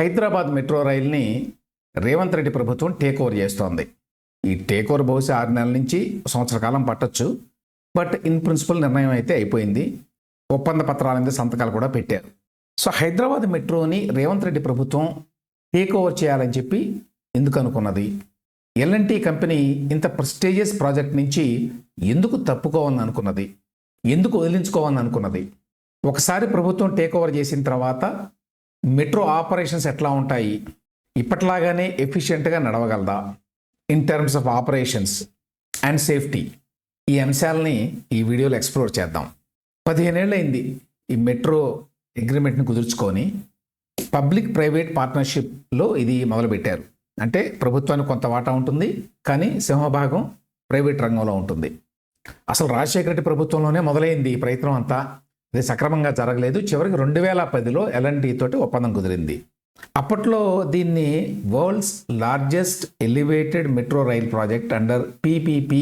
Hyderabad metro రైల్ని రేవంత్ రెడ్డి ప్రభుత్వం take over చేస్తోంది. ఈ టేక్ ఓవర్ బహుశా ఆరు నెలల నుంచి సంవత్సర కాలం పట్టొచ్చు. బట్ ఇన్ ప్రిన్సిపల్ నిర్ణయం అయితే అయిపోయింది. ఒప్పంద పత్రాల మీద సంతకాలు కూడా పెట్టారు. సో హైదరాబాద్ మెట్రోని రేవంత్ రెడ్డి ప్రభుత్వం టేక్ ఓవర్ చేయాలని చెప్పి ఎందుకు అనుకున్నది? ఎల్ఎన్టీ కంపెనీ ఇంత ప్రెస్టీజియస్ ప్రాజెక్ట్ నుంచి ఎందుకు తప్పుకోవాలని అనుకున్నది? ఎందుకు వదిలించుకోవాలని అనుకున్నది? ఒకసారి ప్రభుత్వం టేక్ ఓవర్ చేసిన తర్వాత మెట్రో ఆపరేషన్స్ ఎట్లా ఉంటాయి? ఇప్పట్లాగానే ఎఫిషియెంట్గా నడవగలదా? In terms of operations and safety. ఈ అంశాలని ఈ వీడియోలో ఎక్స్ప్లోర్ చేద్దాం. పదిహేనేళ్ళైంది ఈ మెట్రో అగ్రిమెంట్ని కుదుర్చుకొని పబ్లిక్ ప్రైవేట్ పార్ట్నర్షిప్లో ఇది మొదలుపెట్టారు. అంటే ప్రభుత్వానికి కొంత వాటా ఉంటుంది కానీ సింహభాగం ప్రైవేట్ రంగంలో ఉంటుంది. అసలు రాజశేఖర రెడ్డి ప్రభుత్వంలోనే మొదలైంది ఈ ప్రయత్నం అంతా? ఇది సక్రమంగా జరగలేదు. చివరికి రెండు వేల పదిలో ఎల్ఎన్టీ తోటి ఒప్పందం కుదిరింది. అప్పట్లో దీన్ని world's largest elevated metro rail project under PPP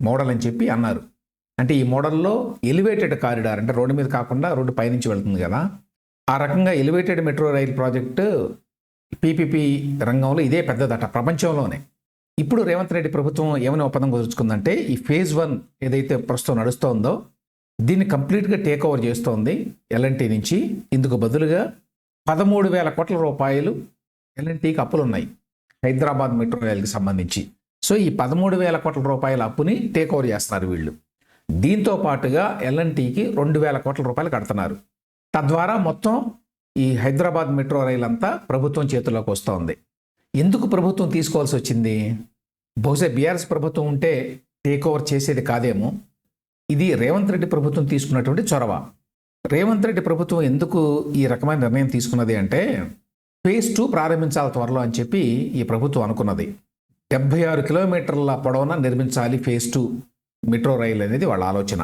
model అని చెప్పి అన్నారు. అంటే ఈ మోడల్లో ఎలివేటెడ్ కారిడార్ అంటే రోడ్డు మీద కాకుండా రోడ్డు పైనుంచి వెళ్తుంది కదా. ఆ రకంగా elevated metro rail project PPP రంగంలో ఇదే పెద్దదట ప్రపంచంలోనే. ఇప్పుడు రేవంత్ రెడ్డి ప్రభుత్వం ఏమైనా ఒప్పందం కుదుర్చుకుందంటే ఈ ఫేజ్ వన్ ఏదైతే ప్రస్తుతం నడుస్తోందో దీన్ని కంప్లీట్గా టేక్ ఓవర్ చేస్తోంది ఎల్ఎన్టీ నుంచి. ఇందుకు బదులుగా పదమూడు వేల కోట్ల రూపాయలు ఎల్ఎన్టీకి అప్పులు ఉన్నాయి హైదరాబాద్ మెట్రో రైల్కి సంబంధించి. సో ఈ పదమూడు వేల కోట్ల రూపాయల అప్పుని టేక్ ఓవర్ చేస్తున్నారు వీళ్ళు. దీంతో పాటుగా ఎల్ఎన్టీకి రెండు వేల కోట్ల రూపాయలు కడుతున్నారు. తద్వారా మొత్తం ఈ హైదరాబాద్ మెట్రో రైల్ అంతా ప్రభుత్వం చేతుల్లోకి వస్తోంది. ఎందుకు ప్రభుత్వం తీసుకోవాల్సి వచ్చింది? బహుశా బీఆర్ఎస్ ప్రభుత్వం ఉంటే టేక్ ఓవర్ చేసేది కాదేమో. ఇది రేవంత్ రెడ్డి ప్రభుత్వం తీసుకున్నటువంటి చొరవ. రేవంత్ రెడ్డి ప్రభుత్వం ఎందుకు ఈ రకమైన నిర్ణయం తీసుకున్నది అంటే ఫేజ్ టూ ప్రారంభించాలి త్వరలో అని చెప్పి ఈ ప్రభుత్వం అనుకున్నది. డెబ్బై ఆరు కిలోమీటర్ల పొడవున నిర్మించాలి ఫేజ్ టూ మెట్రో రైల్ అనేది వాళ్ళ ఆలోచన.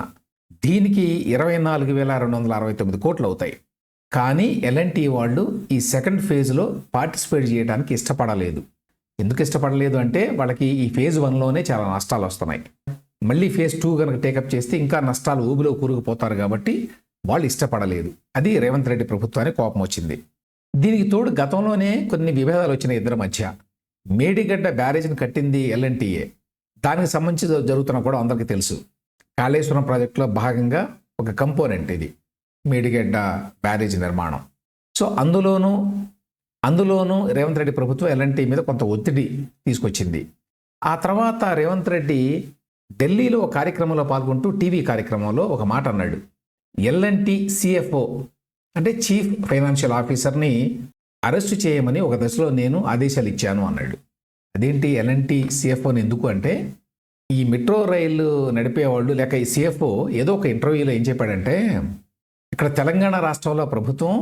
దీనికి ఇరవై నాలుగు వేల రెండు వందల అరవై తొమ్మిది కోట్లు అవుతాయి. కానీ ఎల్ఎన్టీ వాళ్ళు ఈ సెకండ్ ఫేజ్లో పార్టిసిపేట్ చేయడానికి ఇష్టపడలేదు. ఎందుకు ఇష్టపడలేదు అంటే వాళ్ళకి ఈ ఫేజ్ వన్లోనే చాలా నష్టాలు వస్తున్నాయి. మళ్ళీ ఫేజ్ టూ కనుక టేకప్ చేస్తే ఇంకా నష్టాలు ఊబిలో కూరుకుపోతారు కాబట్టి వాళ్ళు ఇష్టపడలేదు. అది రేవంత్ రెడ్డి ప్రభుత్వానికి కోపం వచ్చింది. దీనికి తోడు గతంలోనే కొన్ని విభేదాలు వచ్చినాయి ఇద్దరి మధ్య. మేడిగడ్డ బ్యారేజ్ని కట్టింది ఎల్ఎన్టీఏ. దానికి సంబంధించి జరుగుతున్న కూడా అందరికీ తెలుసు. కాళేశ్వరం ప్రాజెక్టులో భాగంగా ఒక కంపోనెంట్ ఇది. మేడిగడ్డ బ్యారేజ్ నిర్మాణం. సో అందులోనూ అందులోనూ రేవంత్ రెడ్డి ప్రభుత్వం ఎల్ఎన్టీ మీద కొంత ఒత్తిడి తీసుకొచ్చింది. ఆ తర్వాత రేవంత్ రెడ్డి ఢిల్లీలో ఒక కార్యక్రమంలో పాల్గొంటూ టీవీ కార్యక్రమంలో ఒక మాట అన్నాడు. ఎల్ఎన్టీ సిఎఫ్ఓ అంటే చీఫ్ ఫైనాన్షియల్ ఆఫీసర్ని అరెస్టు చేయమని ఒక దశలో నేను ఆదేశాలు ఇచ్చాను అన్నాడు. అదేంటి ఎల్ఎన్టీ సిఎఫ్ఓని ఎందుకు అంటే ఈ మెట్రో రైలు నడిపేవాళ్ళు లేక ఈ సిఎఫ్ఓ ఏదో ఒక ఇంటర్వ్యూలో ఏం చెప్పాడంటే ఇక్కడ తెలంగాణ రాష్ట్రంలో ప్రభుత్వం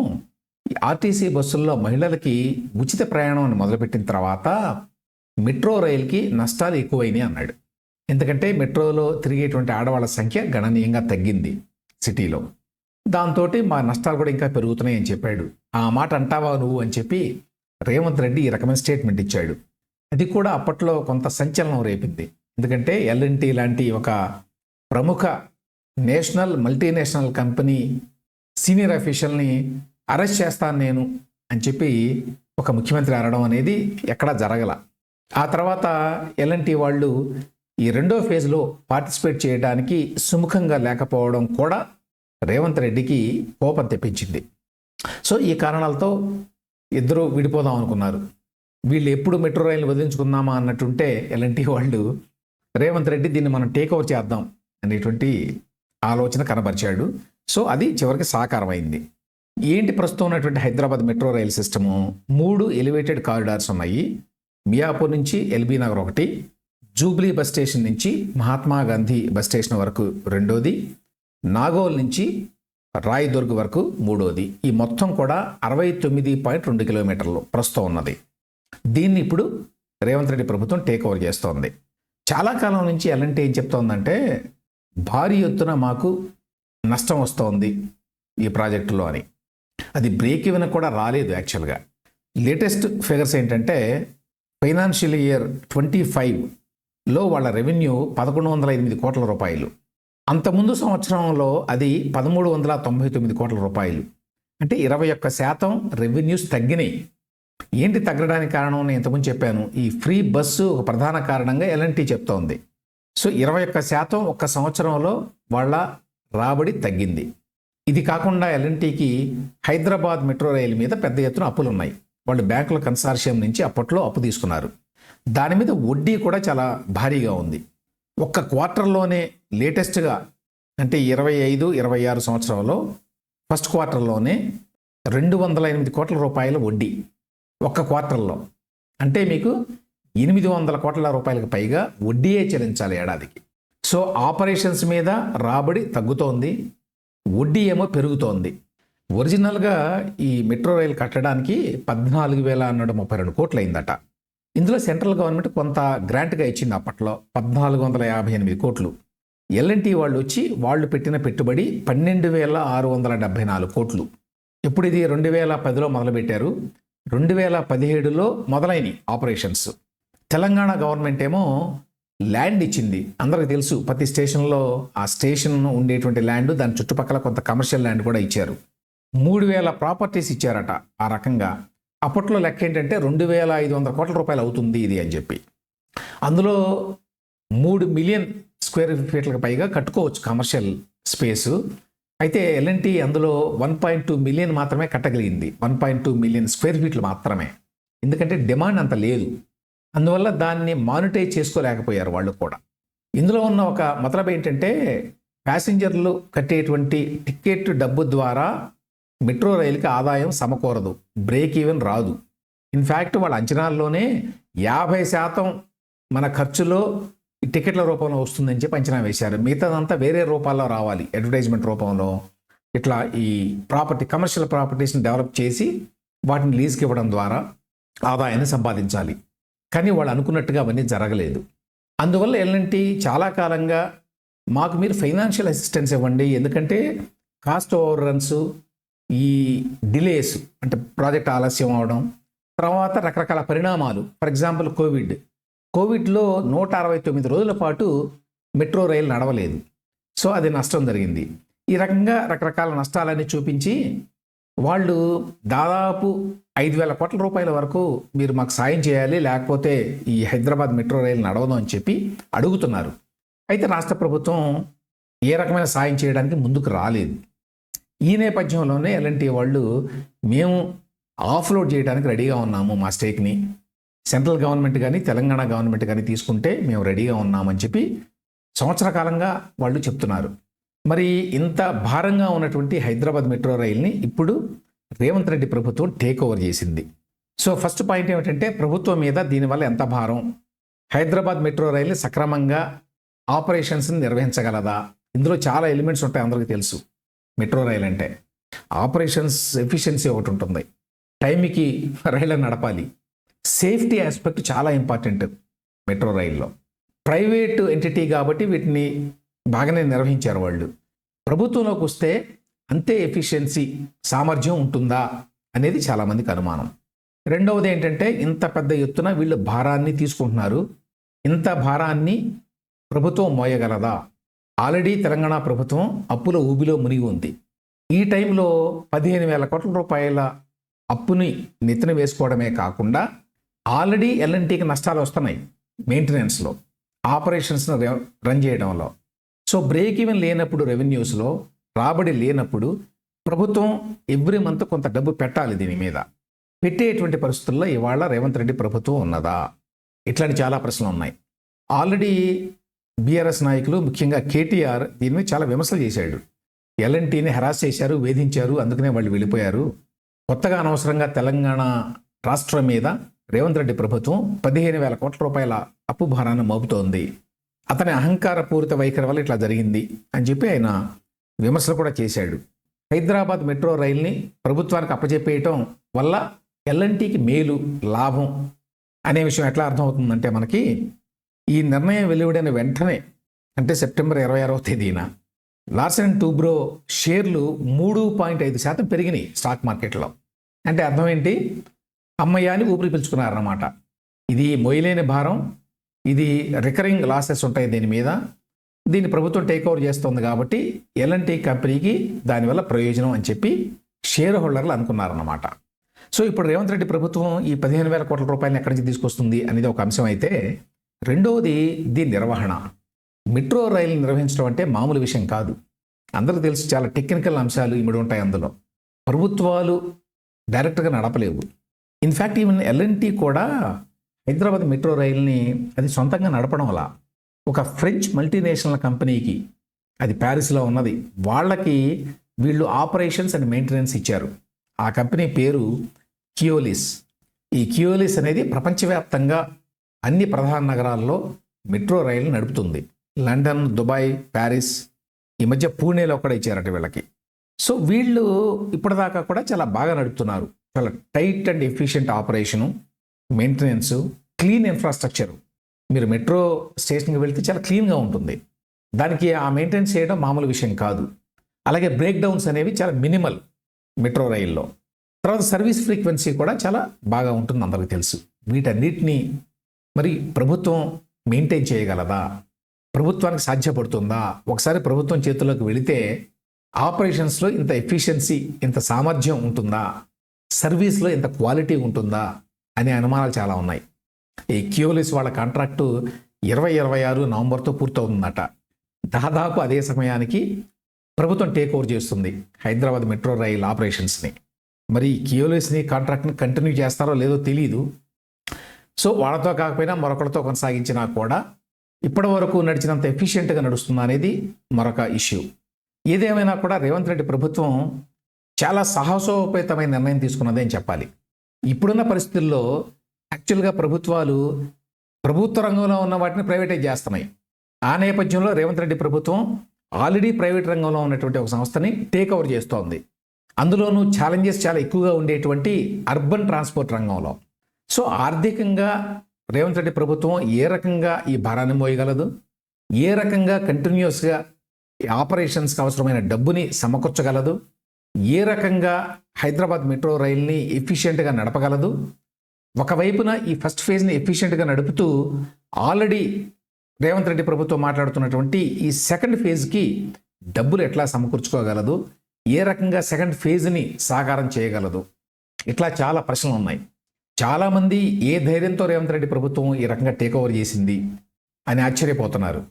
ఈ ఆర్టీసీ బస్సుల్లో మహిళలకి ఉచిత ప్రయాణం మొదలుపెట్టిన తర్వాత మెట్రో రైలుకి నష్టాలు ఎక్కువైనాయి అన్నాడు. ఎందుకంటే మెట్రోలో తిరిగేటువంటి ఆడవాళ్ళ సంఖ్య గణనీయంగా తగ్గింది సిటీలో. దాంతో మా నష్టాలు కూడా ఇంకా పెరుగుతున్నాయని చెప్పాడు. ఆ మాట అంటావా నువ్వు అని చెప్పి రేవంత్ రెడ్డి ఈ రకమైన స్టేట్మెంట్ ఇచ్చాడు. అది కూడా అప్పట్లో కొంత సంచలనం రేపింది. ఎందుకంటే ఎల్ఎన్టీ లాంటి ఒక ప్రముఖ నేషనల్ మల్టీనేషనల్ కంపెనీ సీనియర్ అఫీషియల్ని అరెస్ట్ చేస్తాను నేను అని చెప్పి ఒక ముఖ్యమంత్రి అనడం అనేది ఎక్కడా జరగల. ఆ తర్వాత ఎల్ఎన్టీ వాళ్ళు ఈ రెండో ఫేజ్లో పార్టిసిపేట్ చేయడానికి సుముఖంగా లేకపోవడం కూడా రేవంత్ రెడ్డికి కోపం తెప్పించింది. సో ఈ కారణాలతో ఇద్దరు విడిపోదాం అనుకున్నారు. వీళ్ళు ఎప్పుడు మెట్రో రైలు వదిలించుకుందామా అన్నట్టుంటే ఎలాంటి వాళ్ళు రేవంత్ రెడ్డి దీన్ని మనం టేక్ ఓవర్ చేద్దాం అనేటువంటి ఆలోచన కనబరిచాడు. సో అది చివరికి సాకారమైంది. ఏంటి ప్రస్తుతం ఉన్నటువంటి హైదరాబాద్ మెట్రో రైల్ సిస్టము? మూడు ఎలివేటెడ్ కారిడార్స్ ఉన్నాయి. మియాపూర్ నుంచి ఎల్బీ నగర్ ఒకటి జూబ్లీ బస్ స్టేషన్ నుంచి మహాత్మా గాంధీ బస్ స్టేషన్ వరకు రెండోది నాగోల్ నుంచి రాయదుర్గ్ వరకు మూడోది. ఈ మొత్తం కూడా అరవై తొమ్మిది పాయింట్ రెండు కిలోమీటర్లు ప్రస్తుతం ఉన్నది. దీన్ని ఇప్పుడు రేవంత్ రెడ్డి ప్రభుత్వం టేక్ ఓవర్ చేస్తోంది. చాలా కాలం నుంచి ఎలాంటి ఏం చెప్తోందంటే భారీ ఎత్తున మాకు నష్టం వస్తోంది ఈ ప్రాజెక్టులో అని. అది బ్రేక్ ఇవన్ కూడా రాలేదు యాక్చువల్గా లేటెస్ట్ ఫిగర్స్ ఏంటంటే ఫైనాన్షియల్ ఇయర్ ట్వంటీ ఫైవ్ లో వాళ్ళ రెవెన్యూ పదకొండు వందల ఎనిమిది కోట్ల రూపాయలు. అంతకుముందు సంవత్సరంలో అది పదమూడు వందల తొంభై తొమ్మిది కోట్ల రూపాయలు. అంటే ఇరవై ఒక్క శాతం రెవెన్యూస్ తగ్గినాయి. ఏంటి తగ్గడానికి కారణం నేను ఇంతకుముందు చెప్పాను. ఈ ఫ్రీ బస్సు ఒక ప్రధాన కారణంగా ఎల్ఎన్టీ చెప్తోంది. సో ఇరవై ఒక్క శాతం ఒక్క సంవత్సరంలో వాళ్ళ రాబడి తగ్గింది. ఇది కాకుండా ఎల్ఎన్టీకి హైదరాబాద్ మెట్రో రైలు మీద పెద్ద ఎత్తున అప్పులు ఉన్నాయి వాళ్ళు బ్యాంకుల కన్సార్షియం నుంచి అప్పట్లో అప్పు తీసుకున్నారు. దాని మీద వడ్డీ కూడా చాలా భారీగా ఉంది. ఒక్క క్వార్టర్లోనే లేటెస్ట్గా అంటే ఇరవై ఐదు ఇరవై ఆరు సంవత్సరంలో ఫస్ట్ క్వార్టర్లోనే రెండు వందల ఎనిమిది కోట్ల రూపాయల వడ్డీ ఒక్క క్వార్టర్లో. అంటే మీకు ఎనిమిది వందల కోట్ల రూపాయలకు పైగా వడ్డీయే చెల్లించాలి ఏడాదికి. సో ఆపరేషన్స్ మీద రాబడి తగ్గుతోంది వడ్డీ ఏమో పెరుగుతోంది. ఒరిజినల్గా ఈ మెట్రో రైలు కట్టడానికి పద్నాలుగు వేల నూట ముప్పై రెండు కోట్లు అయిందట. ఇందులో సెంట్రల్ గవర్నమెంట్ కొంత గ్రాంట్గా ఇచ్చింది అప్పట్లో పద్నాలుగు వందల యాభై ఎనిమిది కోట్లు. ఎల్ఎన్టీ వాళ్ళు వచ్చి వాళ్ళు పెట్టిన పెట్టుబడి పన్నెండు వేల ఆరు వందల డెబ్బై నాలుగు కోట్లు. ఇప్పుడు ఇది రెండు వేల పదిలో మొదలుపెట్టారు. రెండు వేల పదిహేడులో మొదలైనవి ఆపరేషన్స్. తెలంగాణ గవర్నమెంట్ ఏమో ల్యాండ్ ఇచ్చింది. అందరికి తెలుసు ప్రతి స్టేషన్లో ఆ స్టేషన్ ఉండేటువంటి ల్యాండ్ దాని చుట్టుపక్కల కొంత కమర్షియల్ ల్యాండ్ కూడా ఇచ్చారు. మూడు వేల ప్రాపర్టీస్ ఇచ్చారట ఆ రకంగా. అప్పట్లో లెక్క ఏంటంటే రెండు వేల ఐదు వందల కోట్ల రూపాయలు అవుతుంది ఇది అని చెప్పి. అందులో మూడు మిలియన్ స్క్వేర్ ఫీట్లకు పైగా కట్టుకోవచ్చు కమర్షియల్ స్పేసు. అయితే ఎల్ఎన్టీ అందులో వన్ పాయింట్ టూ మిలియన్ మాత్రమే కట్టగలిగింది. One point two million square ఫీట్లు మాత్రమే. ఎందుకంటే డిమాండ్ అంత లేదు. అందువల్ల దాన్ని మానిటైజ్ చేసుకోలేకపోయారు వాళ్ళు కూడా. ఇందులో ఉన్న ఒక మతలబ్ ఏంటంటే ప్యాసింజర్లు కట్టేటువంటి టికెట్ డబ్బు ద్వారా మెట్రో రైలుకి ఆదాయం సమకూరదు బ్రేక్ ఈవెన్ రాదు. ఇన్ఫ్యాక్ట్ వాళ్ళ అంచనాల్లోనే యాభై శాతం మన ఖర్చులో ఈ టికెట్ల రూపంలో వస్తుందని చెప్పి అంచనా వేశారు. మిగతాదంతా వేరే రూపాల్లో రావాలి అడ్వర్టైజ్మెంట్ రూపంలో. ఇట్లా ఈ ప్రాపర్టీ కమర్షియల్ ప్రాపర్టీస్ని డెవలప్ చేసి వాటిని లీజ్కి ఇవ్వడం ద్వారా ఆదాయాన్ని సంపాదించాలి. కానీ వాళ్ళు అనుకున్నట్టుగా అవన్నీ జరగలేదు. అందువల్ల ఎల్ఎన్టీ చాలా కాలంగా మాకు మీరు ఫైనాన్షియల్ అసిస్టెన్స్ ఇవ్వండి ఎందుకంటే కాస్ట్ ఓవర్ రన్స్ ఈ డిలేస్ అంటే ప్రాజెక్ట్ ఆలస్యం అవడం తర్వాత రకరకాల పరిణామాలు. For example COVID. కోవిడ్లో నూట అరవై తొమ్మిది రోజుల పాటు మెట్రో రైలు నడవలేదు. సో అది నష్టం జరిగింది. ఈ రకంగా రకరకాల నష్టాలన్నీ చూపించి వాళ్ళు దాదాపు ఐదు వేల కోట్ల రూపాయల వరకు మీరు మాకు సాయం చేయాలి లేకపోతే ఈ హైదరాబాద్ మెట్రో రైలు నడవదు అని చెప్పి అడుగుతున్నారు. అయితే రాష్ట్ర ప్రభుత్వం ఏ రకమైన సాయం చేయడానికి ముందుకు రాలేదు. ఈ నేపథ్యంలోనే ఎల్ఎన్టీ వాళ్ళు మేము ఆఫ్లోడ్ చేయడానికి రెడీగా ఉన్నాము మా స్టేక్ని సెంట్రల్ గవర్నమెంట్ కానీ తెలంగాణ గవర్నమెంట్ కానీ తీసుకుంటే మేము రెడీగా ఉన్నామని చెప్పి సంవత్సర కాలంగా వాళ్ళు చెప్తున్నారు. మరి ఇంత భారంగా ఉన్నటువంటి హైదరాబాద్ మెట్రో రైల్ని ఇప్పుడు రేవంత్ రెడ్డి ప్రభుత్వం టేక్ ఓవర్ చేసింది. సో ఫస్ట్ పాయింట్ ఏమిటంటే ప్రభుత్వం మీద దీనివల్ల ఎంత భారం? హైదరాబాద్ మెట్రో రైలు సక్రమంగా ఆపరేషన్స్ని నిర్వహించగలదా? ఇందులో చాలా ఎలిమెంట్స్ ఉంటాయి అందరికీ తెలుసు. మెట్రో రైల్ అంటే ఆపరేషన్స్ ఎఫిషియన్సీ ఒకటి ఉంటుంది. టైంకి రైళ్ళని నడపాలి. సేఫ్టీ ఆస్పెక్ట్ చాలా ఇంపార్టెంట్ మెట్రో రైల్లో. ప్రైవేటు ఎంటిటీ కాబట్టి వీటిని బాగానే నిర్వహించారు వాళ్ళు. ప్రభుత్వంలోకి వస్తే అంతే ఎఫిషియన్సీ సామర్థ్యం ఉంటుందా అనేది చాలామందికి అనుమానం. రెండవది ఏంటంటే ఇంత పెద్ద ఎత్తున వీళ్ళు భారాన్ని తీసుకుంటున్నారు. ఇంత భారాన్ని ప్రభుత్వం మోయగలదా? ఆల్రెడీ తెలంగాణ ప్రభుత్వం అప్పుల ఊబిలో మునిగి ఉంది. ఈ టైంలో పదిహేను వేల కోట్ల రూపాయల అప్పుని నెత్తిన వేసుకోవడమే కాకుండా ఆల్రెడీ ఎల్ఎన్టీకి నష్టాలు వస్తున్నాయి మెయింటెనెన్స్లో ఆపరేషన్స్ను రన్ చేయడంలో. సో బ్రేక్ ఈవెన్ లేనప్పుడు రెవెన్యూస్లో రాబడి లేనప్పుడు ప్రభుత్వం ఎవ్రీ మంత్ కొంత డబ్బు పెట్టాలి దీని మీద. పెట్టేటువంటి పరిస్థితుల్లో ఇవాళ రేవంత్ రెడ్డి ప్రభుత్వం ఉన్నదా? ఇట్లాంటి చాలా ప్రశ్నలు ఉన్నాయి. ఆల్రెడీ బీఆర్ఎస్ నాయకులు ముఖ్యంగా కేటీఆర్ దీని మీద చాలా విమర్శలు చేశాడు. ఎల్ఎన్టీని హెరాస్ చేశారు వేధించారు అందుకనే వాళ్ళు వెళ్ళిపోయారు. కొత్తగా అనవసరంగా తెలంగాణ రాష్ట్రం మీద రేవంత్ రెడ్డి ప్రభుత్వం పదిహేను వేల కోట్ల రూపాయల అప్పు భారాన్ని మోపుతోంది. అతని అహంకార పూరిత వైఖరి వల్ల ఇట్లా జరిగింది అని చెప్పి ఆయన విమర్శలు కూడా చేశాడు. హైదరాబాద్ మెట్రో రైల్ని ప్రభుత్వానికి అప్పచెప్పేయటం వల్ల ఎల్ఎన్టీకి మేలు లాభం అనే విషయం ఎట్లా అర్థమవుతుందంటే మనకి ఈ నిర్ణయం వెలువడిన వెంటనే అంటే సెప్టెంబర్ ఇరవై ఆరవ తేదీన లార్సన్ అండ్ టూబ్రో షేర్లు మూడు పాయింట్ ఐదు శాతం పెరిగినాయి స్టాక్ మార్కెట్లో. అంటే అర్థం ఏంటి? అమ్మయ్యాని ఊపిరి పీల్చుకున్నారన్నమాట. ఇది మొయ్యలేని భారం ఇది రికరింగ్ లాసెస్ ఉంటాయి దీని మీద. దీన్ని ప్రభుత్వం టేక్ ఓవర్ చేస్తుంది కాబట్టి ఎల్ఎన్టీ కంపెనీకి దానివల్ల ప్రయోజనం అని చెప్పి షేర్ హోల్డర్లు అనుకున్నారన్నమాట. సో ఇప్పుడు రేవంత్ రెడ్డి ప్రభుత్వం ఈ పదిహేను వేల కోట్ల రూపాయలను ఎక్కడి నుంచి తీసుకొస్తుంది అనేది ఒక అంశం అయితే రెండవది దీని నిర్వహణ. మెట్రో రైలు నిర్వహించడం అంటే మామూలు విషయం కాదు. అందరూ తెలుసు చాలా టెక్నికల్ అంశాలు ఇమిడి ఉంటాయి అందులో. ప్రభుత్వాలు డైరెక్ట్గా నడపలేవు. ఇన్ఫ్యాక్ట్ ఈవెన్ ఎల్ఎన్టీ కూడా హైదరాబాద్ మెట్రో రైల్ని అది సొంతంగా నడపడం వల్ల ఒక ఫ్రెంచ్ మల్టీనేషనల్ కంపెనీకి అది ప్యారిస్లో ఉన్నది. వాళ్ళకి వీళ్ళు ఆపరేషన్స్ అండ్ మెయింటెనెన్స్ ఇచ్చారు. ఆ కంపెనీ పేరు కియోలిస్. ఈ కియోలిస్ అనేది ప్రపంచవ్యాప్తంగా అన్ని ప్రధాన నగరాల్లో మెట్రో రైలు నడుపుతుంది. లండన్ దుబాయ్ ప్యారిస్ ఈ మధ్య పూణేలో కూడా ఇచ్చారట వీళ్ళకి. సో వీళ్ళు ఇప్పటిదాకా కూడా చాలా బాగా నడుపుతున్నారు. చాలా tight and efficient operation maintenance clean infrastructure. మీరు మెట్రో స్టేషన్కి వెళ్తే చాలా క్లీన్గా ఉంటుంది. దానికి ఆ మెయింటెనెన్స్ చేయడం మామూలు విషయం కాదు. అలాగే బ్రేక్ డౌన్స్ అనేవి చాలా మినిమల్ మెట్రో రైల్లో. తర్వాత సర్వీస్ ఫ్రీక్వెన్సీ కూడా చాలా బాగా ఉంటుంది అందరికీ తెలుసు. వీటన్నిటినీ మరి ప్రభుత్వం మెయింటైన్ చేయగలదా? ప్రభుత్వానికి సాధ్యపడుతుందా? ఒకసారి ప్రభుత్వం చేతుల్లోకి వెళితే ఆపరేషన్స్లో ఇంత ఎఫిషియన్సీ ఇంత సామర్థ్యం ఉంటుందా? సర్వీస్లో ఇంత క్వాలిటీ ఉంటుందా? అనే అనుమానాలు చాలా ఉన్నాయి. ఈ క్యూలిస్ వాళ్ళ కాంట్రాక్టు ఇరవై ఇరవై ఆరు నవంబర్తో పూర్తవుతుందట. దాదాపు అదే సమయానికి ప్రభుత్వం టేక్ ఓవర్ చేస్తుంది హైదరాబాద్ మెట్రో రైల్ ఆపరేషన్స్ని మరి కియోలెస్ని కాంట్రాక్ట్ని కంటిన్యూ చేస్తారో లేదో తెలియదు సో వాళ్ళతో కాకపోయినా మరొకరితో కొనసాగించినా కూడా ఇప్పటి వరకు నడిచినంత ఎఫిషియెంట్గా నడుస్తుంది అనేది మరొక ఇష్యూ ఏదేమైనా కూడా రేవంత్ రెడ్డి ప్రభుత్వం చాలా సాహసోపేతమైన నిర్ణయం తీసుకున్నదే అని చెప్పాలి. ఇప్పుడున్న పరిస్థితుల్లో యాక్చువల్గా ప్రభుత్వాలు ప్రభుత్వ రంగంలో ఉన్న వాటిని ప్రైవేటైజ్ చేస్తున్నాయి. ఆ నేపథ్యంలో రేవంత్ రెడ్డి ప్రభుత్వం ఆల్రెడీ ప్రైవేట్ రంగంలో ఉన్నటువంటి ఒక సంస్థని టేక్ ఓవర్ చేస్తోంది. అందులోనూ ఛాలెంజెస్ చాలా ఎక్కువగా ఉండేటువంటి అర్బన్ ట్రాన్స్పోర్ట్ రంగంలో. సో ఆర్థికంగా రేవంత్ రెడ్డి ప్రభుత్వం ఏ రకంగా ఈ భారాన్ని మోయగలదు? ఏ రకంగా కంటిన్యూస్గా ఆపరేషన్స్కి అవసరమైన డబ్బుని సమకూర్చగలదు? ఏ రకంగా హైదరాబాద్ మెట్రో రైల్ని ఎఫిషియెంట్గా నడపగలదు? ఒకవైపున ఈ ఫస్ట్ ఫేజ్ని ఎఫిషియెంట్గా నడుపుతూ ఆల్రెడీ రేవంత్ రెడ్డి ప్రభుత్వం మాట్లాడుతున్నటువంటి ఈ సెకండ్ ఫేజ్కి డబ్బులు ఎట్లా సమకూర్చుకోగలదు? ఏ రకంగా సెకండ్ ఫేజ్ని సాకారం చేయగలదు? ఇట్లా చాలా ప్రశ్నలు ఉన్నాయి. చాలామంది ఏ ధైర్యంతో రేవంత్ రెడ్డి ప్రభుత్వం ఈ రకంగా టేక్ ఓవర్ చేసింది అని ఆశ్చర్యపోతున్నారు.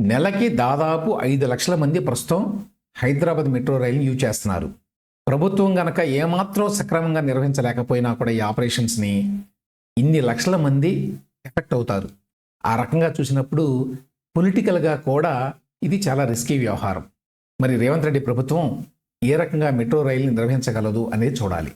నెలకి దాదాపు ఐదు లక్షల మంది ప్రస్తుతం హైదరాబాద్ మెట్రో రైలుని యూజ్ చేస్తున్నారు. ప్రభుత్వం గనక ఏమాత్రం సక్రమంగా నిర్వహించలేకపోయినా కూడా ఈ ఆపరేషన్స్ని ఇన్ని లక్షల మంది ఎఫెక్ట్ అవుతారు. ఆ రకంగా చూసినప్పుడు పొలిటికల్గా కూడా ఇది చాలా రిస్కీ వ్యవహారం. మరి రేవంత్ రెడ్డి ప్రభుత్వం ఏ రకంగా మెట్రో రైలు నిర్వహించగలదు అనేది చూడాలి.